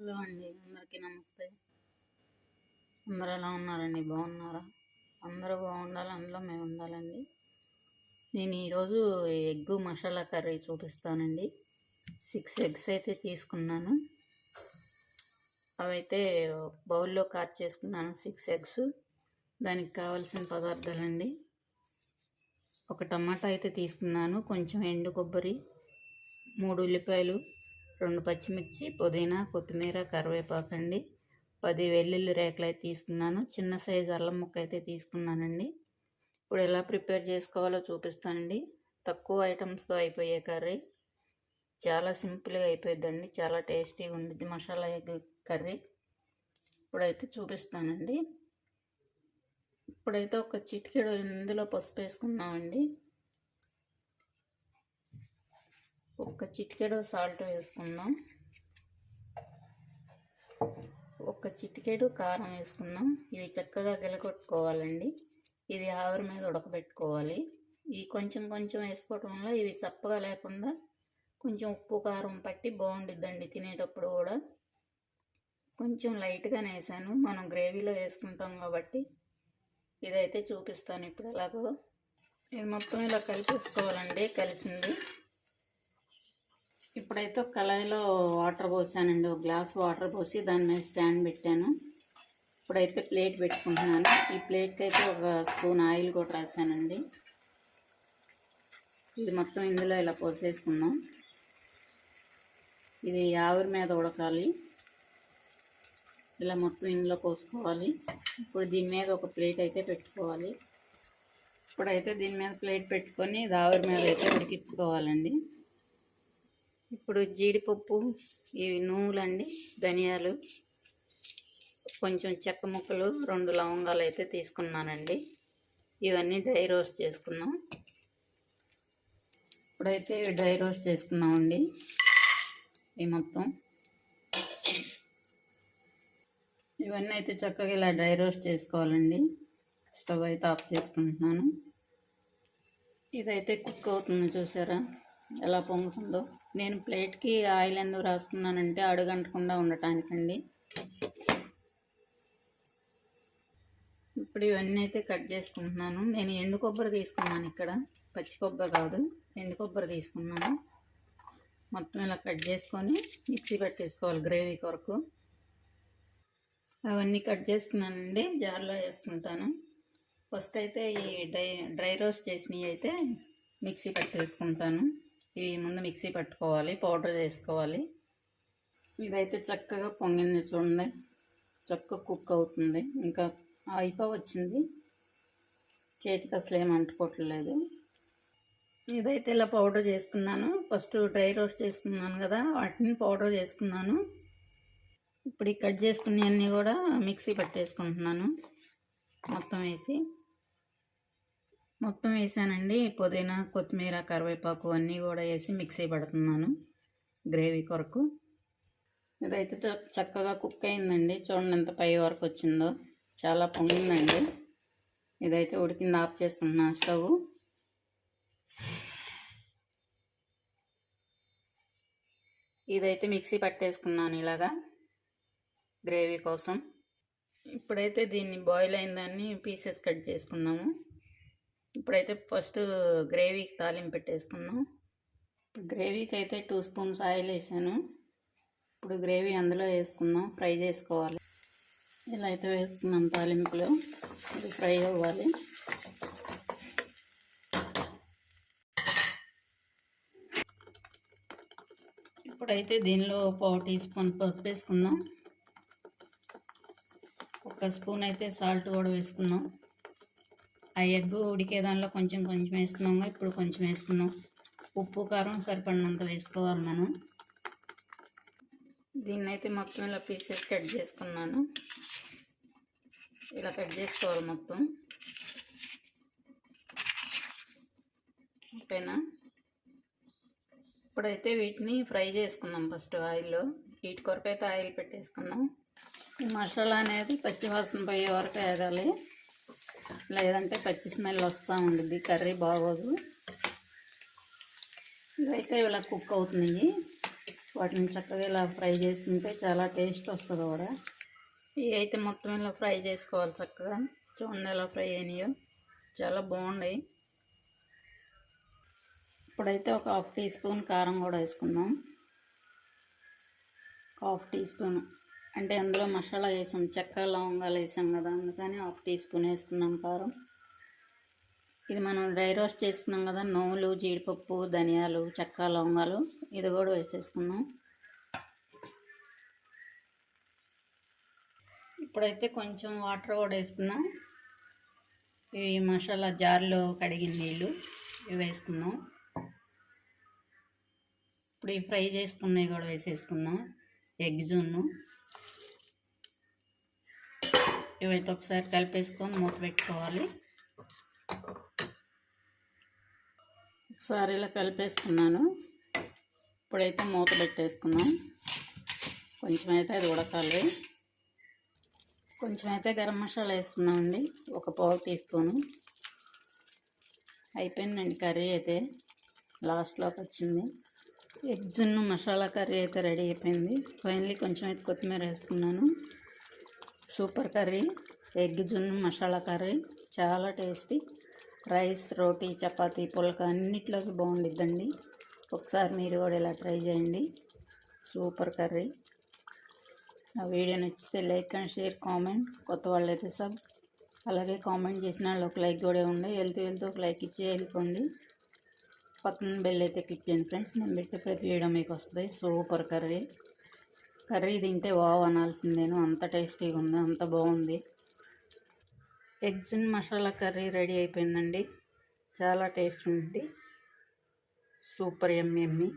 Hello అండి అందరికీ నమస్తే. అందరు ఎలా ఉన్నారండి? బాగున్నారా? అందరూ బాగుండాలి అందులో మేము ఉండాలండి. నేను ఈరోజు ఎగ్ మసాలా కర్రీ చూపిస్తానండి. సిక్స్ ఎగ్స్ అయితే తీసుకున్నాను. అవైతే బౌల్లో కాట్ చేసుకున్నాను సిక్స్ ఎగ్స్. దానికి కావాల్సిన పదార్థాలండి. ఒక టమాటా అయితే తీసుకున్నాను కొంచెం ఎండు కొబ్బరి మూడు ఉల్లిపాయలు రెండు పచ్చిమిర్చి పుదీనా కొత్తిమీర కరివేపాకు అండి. పది వెల్లుల్లి రేకలు అయితే తీసుకున్నాను. చిన్న సైజు అల్లం ముక్క అయితే తీసుకున్నానండి. ఇప్పుడు ఎలా ప్రిపేర్ చేసుకోవాలో చూపిస్తానండి. తక్కువ ఐటమ్స్తో అయిపోయే కర్రీ. చాలా సింపుల్గా అయిపోయిద్దండి. చాలా టేస్టీగా ఉండిద్ది మసాలా ఎగ్ కర్రీ. ఇప్పుడైతే చూపిస్తానండి. ఇప్పుడైతే ఒక చిటికెడు ఇందులో పసుపు వేసుకుందామండి. ఒక చిటికెడు సాల్ట్ వేసుకుందాం. ఒక చిటికెడు కారం వేసుకుందాం. ఇవి చక్కగా గిలగొట్టుకోవాలండి. ఇది ఆవిరి మీద ఉడకబెట్టుకోవాలి. ఈ కొంచెం కొంచెం వేసుకోవటం వల్ల ఇవి చప్పగా లేకుండా కొంచెం ఉప్పు కారం పట్టి బాగుండిద్దండి తినేటప్పుడు కూడా. కొంచెం లైట్గానే వేసాను. మనం గ్రేవీలో వేసుకుంటాం కాబట్టి ఇదైతే చూపిస్తాను ఇప్పుడు ఎలాగో. ఇది మొత్తం ఇలా కలిపేసుకోవాలండి కలిసింది. ఇప్పుడైతే ఒక కళాయిలో వాటర్ పోసానండి. ఒక గ్లాస్ వాటర్ పోసి దాని మీద స్టాండ్ పెట్టాను. ఇప్పుడైతే ప్లేట్ పెట్టుకుంటున్నాను. ఈ ప్లేట్కి అయితే ఒక స్పూన్ ఆయిల్ కూడా రాశానండి ఇది మొత్తం ఇందులో ఇలా పోసేసుకుందాం. ఇది ఆవిరి మీద ఉడకాలి. ఇలా మొత్తం ఇందులో పోసుకోవాలి. ఇప్పుడు దీని మీద ఒక ప్లేట్ అయితే పెట్టుకోవాలి. ఇప్పుడైతే దీని మీద ప్లేట్ పెట్టుకొని ఇది ఆవిరి మీద అయితే ఉడికించుకోవాలండి. ఇప్పుడు జీడిపప్పు ఇవి నువ్వులండి ధనియాలు కొంచెం చెక్క ముక్కలు రెండు లవంగాలు అయితే తీసుకున్నానండి. ఇవన్నీ డ్రై రోస్ట్ చేసుకున్నాం ఇప్పుడైతే ఇవి డ్రై రోస్ట్ చేసుకున్నామండి ఈ మొత్తం. ఇవన్నీ అయితే చక్కగా ఇలా డ్రై రోస్ట్ చేసుకోవాలండి. స్టవ్ అయితే ఆఫ్ చేసుకుంటున్నాను. ఇదైతే కుక్ అవుతుంది చూసారా? ఎలా పొంగుతుందో. నేను ప్లేట్కి ఆయిల్ ఎందుకు రాసుకున్నానంటే అడుగంటకుండా ఉండటానికండి. ఇప్పుడు ఇవన్నీ అయితే కట్ చేసుకుంటున్నాను. నేను ఎండు కొబ్బరి తీసుకున్నాను ఇక్కడ. పచ్చి కొబ్బరి కాదు ఎండు కొబ్బరి తీసుకున్నాను. మొత్తం ఇలా కట్ చేసుకొని మిక్సీ పెట్టేసుకోవాలి గ్రేవీ కొరకు. అవన్నీ కట్ చేసుకున్నానండి జార్లో వేసుకుంటాను. ఫస్ట్ అయితే ఈ డ్రై డ్రై రోస్ట్ చేసినవి అయితే మిక్సీ పట్టేసుకుంటాను. ఇవి ముందు మిక్సీ పట్టుకోవాలి పౌడర్ చేసుకోవాలి. ఇదైతే చక్కగా పొంగింది చూడండి. చక్కగా కుక్ అవుతుంది. ఇంకా అయిపో వచ్చింది. చేతికి అసలు ఏం అంటుకోవట్లేదు. ఇదైతే ఇలా పౌడర్ చేసుకున్నాను. ఫస్ట్ డ్రై రోస్ట్ చేసుకున్నాను కదా వాటిని పౌడర్ చేసుకున్నాను. ఇప్పుడు ఈ కట్ చేసుకునేవన్నీ కూడా మిక్సీ పట్టేసుకుంటున్నాను. మొత్తం వేసి. మొత్తం వేసానండి. పుదీనా కొత్తిమీర కరివేపాకు అన్నీ కూడా వేసి మిక్సీ పడుతున్నాను. గ్రేవీ కొరకు. ఇదైతే చక్కగా కుక్ అయిందండి. చూడండి ఎంత పై వరకు వచ్చిందో. చాలా పొంగిందండి. ఇదైతే ఉడికింది ఆఫ్ చేసుకుంటున్నాను స్టవ్. ఇదైతే మిక్సీ పట్టేసుకున్నాను ఇలాగా గ్రేవీ కోసం. ఇప్పుడైతే దీన్ని బాయిల్ అయిందని పీసెస్ కట్ చేసుకుందాము. ఇప్పుడైతే ఫస్ట్ గ్రేవీకి తాలింపు పెట్టేసుకుందాం. గ్రేవీకి అయితే టూ స్పూన్స్ ఆయిల్ వేసాను. ఇప్పుడు గ్రేవీ అందులో వేసుకుందాం ఫ్రై చేసుకోవాలి. ఇలా అయితే వేసుకున్నాం తాలింపులో. ఇది ఫ్రై అవ్వాలి. ఇప్పుడైతే దీనిలో పావు టీ స్పూన్ పసుపు వేసుకుందాం. ఒక స్పూన్ అయితే సాల్ట్ కూడా వేసుకుందాం. ఆ ఎగ్ ఉడికే దానిలో కొంచెం కొంచెం వేసుకున్నాం. ఇప్పుడు కొంచెం వేసుకున్నాం. ఉప్పు కారం సరిపడినంత వేసుకోవాలి మనం. దీన్ని అయితే మొత్తం ఇలా పీసెస్ కట్ చేసుకున్నాను. ఇలా కట్ చేసుకోవాలి మొత్తం. ఓకేనా? ఇప్పుడైతే వీటిని ఫ్రై చేసుకుందాం ఫస్ట్ ఆయిల్లో. వీటి కొరకు అయితే ఆయిల్ పెట్టేసుకుందాం. ఈ మసాలా అనేది పచ్చివాసన పోయే వరకు వేయాలి. లేదంటే పచ్చి స్మెల్ వస్తూ ఉంటుంది కర్రీ బాగోదు. ఇవైతే ఇలా కుక్ అవుతున్నాయి. వాటిని చక్కగా ఇలా ఫ్రై చేసుకుంటే చాలా టేస్ట్ వస్తుంది కూడా. ఇవి అయితే మొత్తం ఇలా ఫ్రై చేసుకోవాలి చక్కగా. చూడండి ఎలా ఫ్రై అయినాయో. చాలా బాగున్నాయి. ఇప్పుడైతే ఒక హాఫ్ టీ స్పూన్ కారం కూడా వేసుకుందాం. హాఫ్ టీ స్పూన్ అంటే అందులో మసాలా వేసాం చెక్క లవంగాలు వేసాం కదా అందుకని హాఫ్ టీ స్పూన్ వేసుకున్నాం కారం. ఇది మనం డ్రై రోస్ట్ చేసుకున్నాం కదా నువ్వులు జీడిపప్పు ధనియాలు చెక్క లవంగాలు ఇది కూడా వేసేసుకున్నాం ఇప్పుడైతే కొంచెం వాటర్ కూడా వేసుకున్నాం ఈ మసాలా జార్లో కడిగిన నీళ్ళు ఇవి వేసుకున్నాం ఇప్పుడు ఈ ఫ్రై చేసుకున్నవి కూడా వేసేసుకున్నాం ఎగ్ జున్ను. ఇవైతే ఒకసారి కలిపేసుకొని మూత పెట్టుకోవాలి. ఒకసారి ఇలా కలిపేసుకున్నాను. ఇప్పుడైతే మూత పెట్టేసుకున్నాం కొంచెం అయితే అది ఉడకాలి. కొంచెం అయితే గరం మసాలా వేసుకున్నామండి ఒక పావు టీ స్పూను. అయిపోయిందండి కర్రీ అయితే. లాస్ట్లోకి వచ్చింది. ఎగ్ జున్ను మసాలా కర్రీ అయితే రెడీ అయిపోయింది. ఫైనలీ కొంచెం అయితే కొత్తిమీర వేసుకున్నాను. Super curry. ఎగ్ జున్ను మసాలా కర్రీ. చాలా టేస్టీ రైస్ రోటీ చపాతీ పుల్క అన్నిట్లోకి బాగుండిద్దండి. ఒకసారి మీరు కూడా ఇలా ట్రై చేయండి. Super curry. ఆ వీడియో నచ్చితే లైక్ అండ్ షేర్ కామెంట్ కొత్త వాళ్ళైతే సబ్ అలాగే కామెంట్ చేసిన వాళ్ళు ఒక లైక్ కూడా ఉండే వెళ్తూ వెళ్తూ ఒక లైక్ ఇచ్చి వెళ్ళిపోండి. పక్కన బెల్ అయితే క్లిక్ చేయండి ఫ్రెండ్స్ నేను పెట్టే ప్రతి వీడియో మీకు వస్తుంది. సూపర్ కర్రీ కర్రీ తింటే వావ్ అనాల్సిందేను. అంత టేస్టీగా ఉంది. అంత బాగుంది. ఎగ్స్ మసాలా కర్రీ రెడీ అయిపోయిందండి. చాలా టేస్ట్ ఉంది. సూపర్ ఎమ్మి ఎమ్మి